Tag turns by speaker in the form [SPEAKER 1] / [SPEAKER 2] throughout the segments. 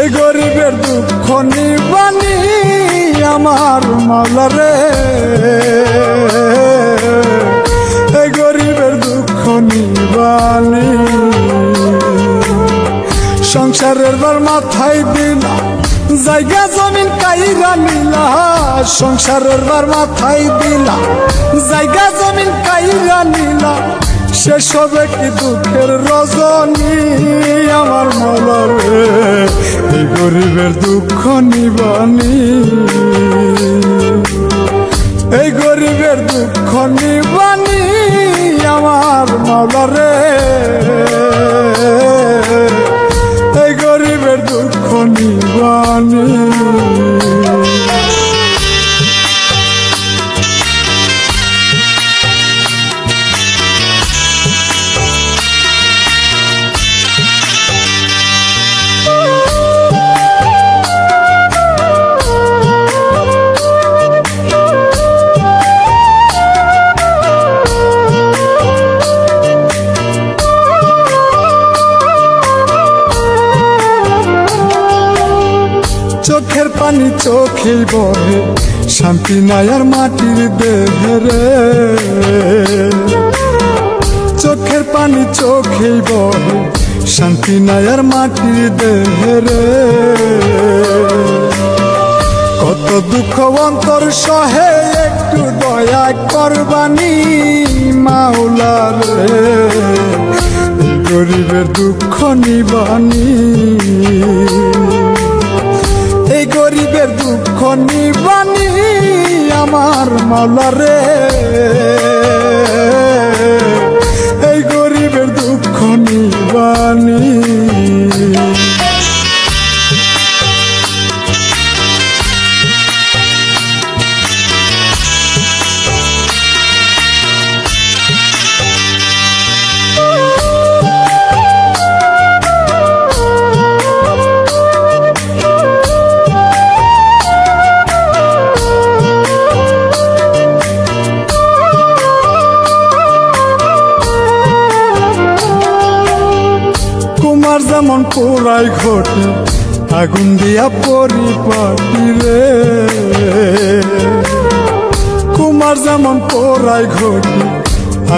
[SPEAKER 1] এই গরিবের দুঃখ নিবানি আমার মাওলা রে। এই গরিবের দুঃখ নিবানি সংসারের বার মাথায় দিলা জায়গা জমিন কাইরা নিলা সংসারের বার মাথায় দিলা জায়গা জমিন কাইরা নিলা শেষ হবে কি দুঃখের রজনী আমার মলার এই গরিবের দুঃখ নিবানি। এই গরিবের দুঃখ নিবানি আমার মাওলারে এই গরিবের দুঃখ নিবানি। চোখের পানি চোখেই বহে, শান্তি নাই আর মাটির দেহে রে চোখের পানি চোখেই বহে, শান্তি নাই আর মাটির দেহে রে কত দুঃখ অন্তর সহে, একটু দয়া করবানি মাওলার গরিবের দুঃখ নিবানি দুঃখ নিবানি আমার মাওলা কুমার যেমন পোড়াই ঘটে আগুন দিয়া পরিপাটি রে। কুমার যেমন পোড়াই ঘটে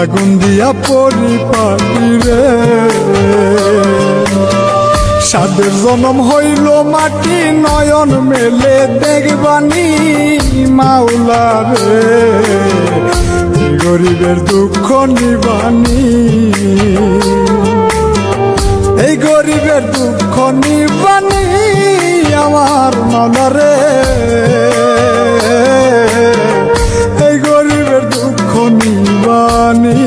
[SPEAKER 1] আগুন দিয়া পরিপাটি রে। সাদের জনম হইল মাটি নয়ন মেলে দেখবানি মাওলা রে। গরিবের দুঃখ নিবানি। এই গরিবের দুঃখ নিবানি আমার মালারে এই গরিবের দুঃখ নিবানি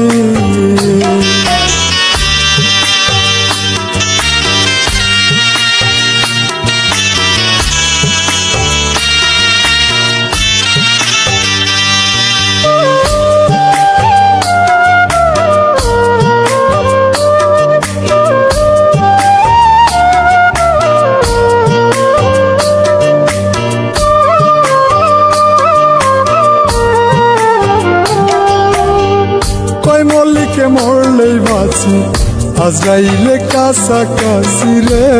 [SPEAKER 1] মরলেই বাঁচি। আজরাইলে কাছাকাছি রে।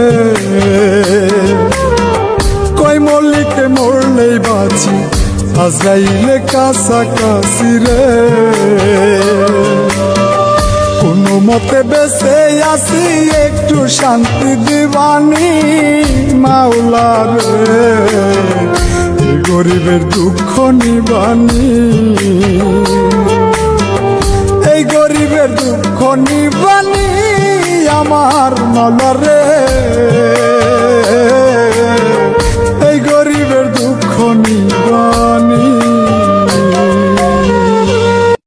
[SPEAKER 1] কয় মল্লিকে মরলেই বাঁচি। আজরাইলে কাছাকাছি রে। কোনো মতে বেঁচে আসি একটু শান্তি দিবানি মাওলা রে। গরিবের দুঃখ নিবানি। মলরে